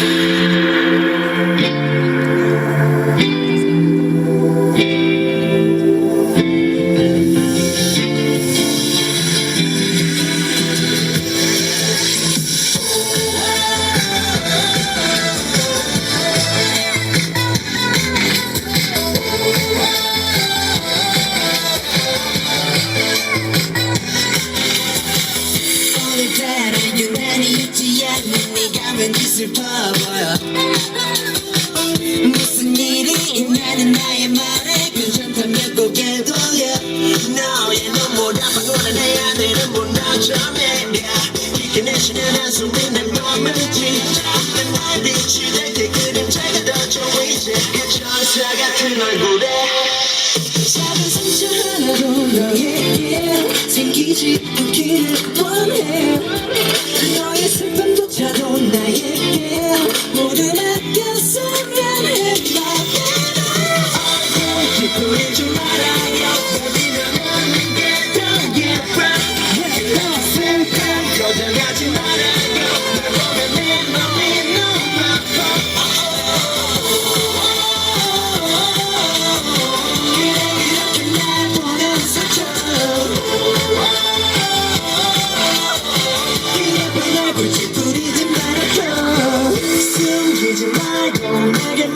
오늘 네가 왠지 슬퍼 보여. 무슨 일이 있냐는 나의 말에 괜찮다면 고개 돌려. 너의 눈보다 방울은 내 안에는 무너져내 이게 내쉬는 한숨이 내 몸을 찢어 날 비추될 때 그림자가 더 좋이지 그 천사 같은 얼굴에 작은 상처 하나도 너에게 생기지 않기를 원해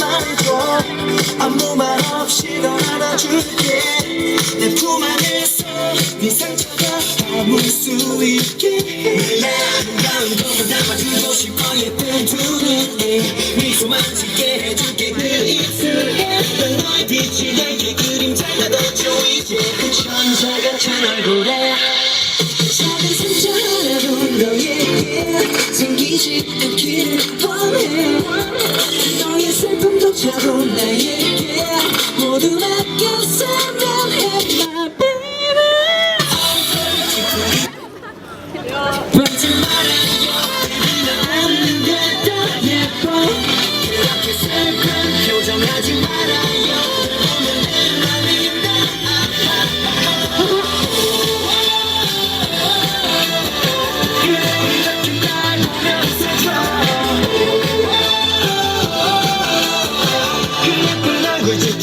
말해줘 아무 말 없이 널 안아줄게. 내 품 안에서 네 상처가 아물 수 있게 내 아름다운 것만 담아주고 싶어 예쁜 두 눈에 미소만 짓게 해줄게. 그 입술에 넌 너의 빛이 내게 그림자가 더 좋이지. 그 천사 같은 얼굴에 작은 상처 하나도 너에게 생기지 않기를 나에게 모두 맡겼으면 해 My baby 말아요 나는 게더 예뻐 그렇게 슬픈 표정하지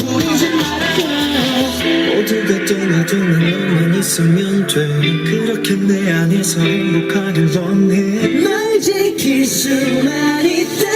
보이지 말아요 모두가 떠나도 난 너만 있으면 돼. 그렇게 내 안에서 행복하길 원해. 널 지킬 수만 있다.